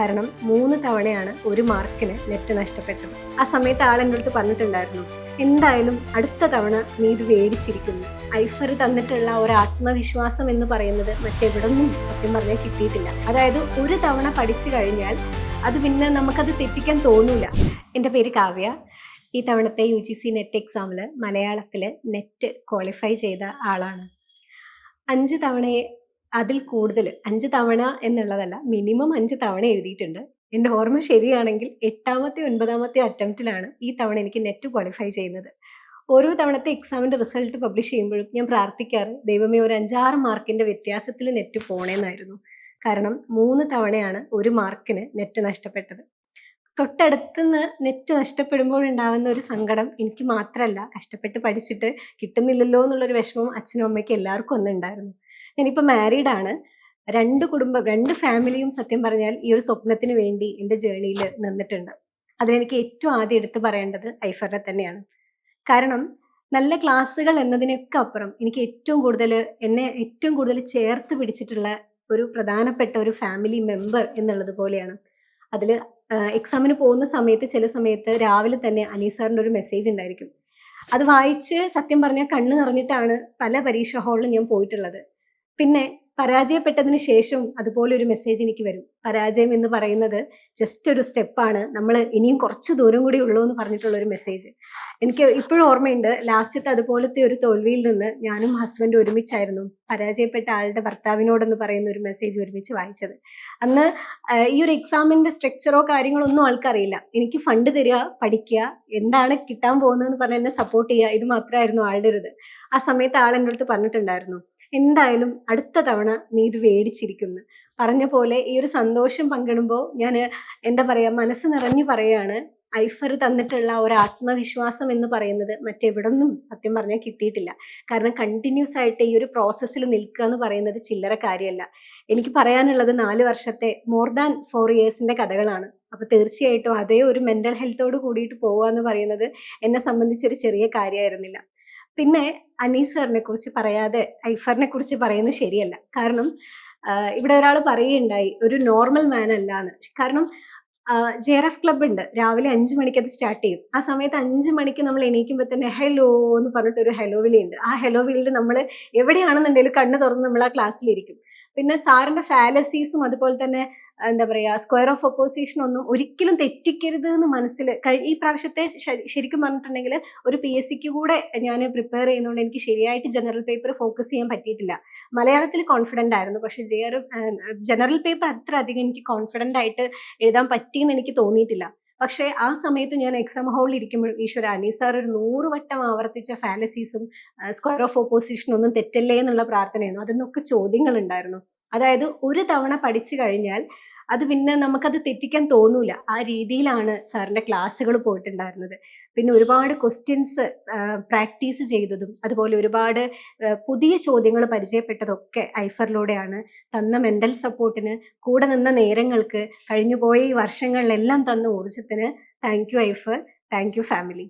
കാരണം മൂന്ന് തവണയാണ് ഒരു മാർക്കിന് നെറ്റ് നഷ്ടപ്പെട്ടത്. ആ സമയത്ത് ആൾ എന്റെ അടുത്ത് പറഞ്ഞിട്ടുണ്ടായിരുന്നു എന്തായാലും അടുത്ത തവണ നീ ഇത് മേടിച്ചിരിക്കുന്നു ഐഫർ തന്നിട്ടുള്ള ഒരു ആത്മവിശ്വാസം എന്ന് പറയുന്നത് മറ്റെവിടൊന്നും സത്യം പറഞ്ഞാൽ കിട്ടിയിട്ടില്ല. അതായത് ഒരു തവണ പഠിച്ചു കഴിഞ്ഞാൽ അത് പിന്നെ നമുക്കത് തെറ്റിക്കാൻ തോന്നില്ല എന്റെ പേര് കാവ്യ. ഈ തവണത്തെ യു ജി സി നെറ്റ് എക്സാമിൽ മലയാളത്തിൽ നെറ്റ് ക്വാളിഫൈ ചെയ്ത ആളാണ്. അഞ്ച് തവണയെ അതിൽ കൂടുതൽ അഞ്ച് തവണ എന്നുള്ളതല്ല മിനിമം അഞ്ച് തവണ എഴുതിയിട്ടുണ്ട്. എന്റെ ഓർമ്മ ശരിയാണെങ്കിൽ എട്ടാമത്തെ ഒൻപതാമത്തെ അറ്റംപ്റ്റിലാണ് ഈ തവണ എനിക്ക് നെറ്റ് ക്വാളിഫൈ ചെയ്യുന്നത്. ഓരോ തവണത്തെ എക്സാമിന്റെ റിസൾട്ട് പബ്ലിഷ് ചെയ്യുമ്പോഴും ഞാൻ പ്രാർത്ഥിക്കാറ് ദൈവമേ ഒരു അഞ്ചാറ് മാർക്കിന്റെ വ്യത്യാസത്തിൽ നെറ്റ് പോണേന്നായിരുന്നു. കാരണം മൂന്ന് തവണയാണ് ഒരു മാർക്കിന് നെറ്റ് നഷ്ടപ്പെട്ടത്. തൊട്ടടുത്തുനിന്ന് നെറ്റ് നഷ്ടപ്പെടുമ്പോൾ ഉണ്ടാവുന്ന ഒരു സങ്കടം എനിക്ക് മാത്രമല്ല. കഷ്ടപ്പെട്ട് പഠിച്ചിട്ട് കിട്ടുന്നില്ലല്ലോ എന്നുള്ളൊരു വിഷമം അച്ഛനും അമ്മയ്ക്കും എല്ലാവർക്കും ഒന്നുണ്ടായിരുന്നു ഞാനിപ്പോൾ മാരീഡ് ആണ്. രണ്ട് കുടുംബം രണ്ട് ഫാമിലിയും സത്യം പറഞ്ഞാൽ ഈ ഒരു സ്വപ്നത്തിന് വേണ്ടി എന്റെ ജേണിയിൽ നിന്നിട്ടുണ്ട്. അതിലെനിക്ക് ഏറ്റവും ആദ്യം എടുത്തു പറയേണ്ടത് ഐഫറിനെ തന്നെയാണ്. കാരണം നല്ല ക്ലാസ്സുകൾ എന്നതിനൊക്കെ അപ്പുറം എനിക്ക് ഏറ്റവും കൂടുതൽ എന്നെ ഏറ്റവും കൂടുതൽ ചേർത്ത് പിടിച്ചിട്ടുള്ള ഒരു പ്രധാനപ്പെട്ട ഒരു ഫാമിലി മെമ്പർ എന്നുള്ളത് പോലെയാണ്. അതിൽ എക്സാമിന് പോകുന്ന സമയത്ത് ചില സമയത്ത് രാവിലെ തന്നെ അനീസാറിന്റെ ഒരു മെസ്സേജ് ഉണ്ടായിരിക്കും. അത് വായിച്ച് സത്യം പറഞ്ഞാൽ കണ്ണ് നിറഞ്ഞിട്ടാണ് പല പരീക്ഷ ഹാളിലും ഞാൻ പോയിട്ടുള്ളത്. പിന്നെ പരാജയപ്പെട്ടതിന് ശേഷവും അതുപോലെ ഒരു മെസ്സേജ് എനിക്ക് വരും. പരാജയം എന്ന് പറയുന്നത് ജസ്റ്റ് ഒരു സ്റ്റെപ്പാണ് നമ്മൾ ഇനിയും കുറച്ച് ദൂരം കൂടി ഉള്ളൂ എന്ന് പറഞ്ഞിട്ടുള്ള ഒരു മെസ്സേജ് എനിക്ക് ഇപ്പോഴും ഓർമ്മയുണ്ട് ലാസ്റ്റത്തെ അതുപോലത്തെ ഒരു തോൽവിയിൽ നിന്ന് ഞാനും ഹസ്ബൻഡ് ഒരുമിച്ചായിരുന്നു പരാജയപ്പെട്ട ആളുടെ ഭർത്താവിനോടെന്ന് പറയുന്ന ഒരു മെസ്സേജ് ഒരുമിച്ച് വായിച്ചത്. അന്ന് ഈ ഒരു എക്സാമിന്റെ സ്ട്രക്ചറോ കാര്യങ്ങളോ ഒന്നും ആൾക്കറിയില്ല. എനിക്ക് ഫണ്ട് തരിക പഠിക്കുക എന്താണ് കിട്ടാൻ പോകുന്നതെന്ന് പറഞ്ഞ് എന്നെ സപ്പോർട്ട് ചെയ്യുക ഇത് മാത്രമായിരുന്നു ആളുടെ ഒരു ഇത് ആ സമയത്ത് ആൾ എന്റെ അടുത്ത് പറഞ്ഞിട്ടുണ്ടായിരുന്നു എന്തായാലും അടുത്ത തവണ നീ ഇത് മേടിച്ചിരിക്കുന്നു പറഞ്ഞ പോലെ ഈ ഒരു സന്തോഷം പങ്കിടുമ്പോൾ ഞാൻ എന്താ പറയുക മനസ്സ് നിറഞ്ഞു പറയാണ് ഐഫർ തന്നിട്ടുള്ള ഒരു ആത്മവിശ്വാസം എന്ന് പറയുന്നത് മറ്റെവിടൊന്നും സത്യം പറഞ്ഞാൽ കിട്ടിയിട്ടില്ല. കാരണം കണ്ടിന്യൂസ് ആയിട്ട് ഈ ഒരു പ്രോസസ്സിൽ നിൽക്കുക എന്ന് പറയുന്നത് ചില്ലറ കാര്യമല്ല. എനിക്ക് പറയാനുള്ളത് നാല് വർഷത്തെ മോർ ദാൻ ഫോർ ഇയേഴ്സിന്റെ കഥകളാണ്. അപ്പൊ തീർച്ചയായിട്ടും അതേ ഒരു മെന്റൽ ഹെൽത്തോട് കൂടിയിട്ട് പോവുക എന്ന് പറയുന്നത് എന്നെ സംബന്ധിച്ചൊരു ചെറിയ കാര്യമായിരുന്നില്ല പിന്നെ അനീസ് സാറിനെ കുറിച്ച് പറയാതെ ഐഫറിനെ കുറിച്ച് പറയുന്നത് ശരിയല്ല. കാരണം ഇവിടെ ഒരാൾ പറയുകയുണ്ടായി ഒരു നോർമൽ മാൻ അല്ലാന്ന്. കാരണം ജെ ആർ എഫ് ക്ലബ് ഉണ്ട്. രാവിലെ അഞ്ച് മണിക്ക് അത് സ്റ്റാർട്ട് ചെയ്യും. ആ സമയത്ത് അഞ്ച് മണിക്ക് നമ്മൾ എണീക്കുമ്പോൾ തന്നെ ഹലോ എന്ന് പറഞ്ഞിട്ട് ഒരു ഹലോ വിളി ഉണ്ട്. ആ ഹലോ വിളിയിൽ നമ്മൾ എവിടെയാണെന്നുണ്ടെങ്കിലും കണ്ണ് തുറന്ന് നമ്മൾ ആ ക്ലാസ്സിലിരിക്കും പിന്നെ സാറിന്റെ ഫാലസീസും അതുപോലെ തന്നെ എന്താ പറയാ സ്ക്വയർ ഓഫ് ഒപ്പോസിഷൻ ഒന്നും ഒരിക്കലും തെറ്റിക്കരുത് എന്ന് മനസ്സിൽ ഈ പ്രാവശ്യത്തെ ശരിക്കും പറഞ്ഞിട്ടുണ്ടെങ്കിൽ ഒരു പി എസ് സിക്ക് കൂടെ ഞാൻ പ്രിപ്പയർ ചെയ്യുന്നതുകൊണ്ട് എനിക്ക് ശരിയായിട്ട് ജനറൽ പേപ്പർ ഫോക്കസ് ചെയ്യാൻ പറ്റിയിട്ടില്ല. മലയാളത്തിൽ കോൺഫിഡന്റ് ആയിരുന്നു. പക്ഷേ ജെ ആർ ജനറൽ പേപ്പർ അത്ര അധികം എനിക്ക് കോൺഫിഡന്റ് ആയിട്ട് എഴുതാൻ പറ്റിയെന്ന് എനിക്ക് തോന്നിയിട്ടില്ല. പക്ഷേ ആ സമയത്ത് ഞാൻ എക്സാം ഹാളിൽ ഇരിക്കുമ്പോൾ ഈശ്വര അനീസ് സാർ ഒരു നൂറ് വട്ടം ആവർത്തിച്ച ഫാലസീസും സ്ക്വയർ ഓഫ് ഓപ്പോസിഷനും ഒന്നും തെറ്റല്ലേ എന്നുള്ള പ്രാർത്ഥനയായിരുന്നു. അതിനൊക്കെ ചോദ്യങ്ങൾ ഉണ്ടായിരുന്നു. അതായത് ഒരു തവണ പഠിച്ചു കഴിഞ്ഞാൽ അത് പിന്നെ നമുക്കത് തെറ്റിക്കാൻ തോന്നൂല. ആ രീതിയിലാണ് സാറിന്റെ ക്ലാസ്സുകൾ പോയിട്ടുണ്ടായിരുന്നത്. പിന്നെ ഒരുപാട് ക്വസ്റ്റ്യൻസ് പ്രാക്ടീസ് ചെയ്തതും അതുപോലെ ഒരുപാട് പുതിയ ചോദ്യങ്ങൾ പരിചയപ്പെട്ടതൊക്കെ ഐഫറിലൂടെയാണ് തന്ന മെന്റൽ സപ്പോർട്ടിന് കൂടെ നിന്ന നേരങ്ങൾക്ക് കഴിഞ്ഞുപോയ ഈ വർഷങ്ങളിലെല്ലാം തന്ന ഊർജത്തിന് താങ്ക് യു ഐഫർ താങ്ക് യു ഫാമിലി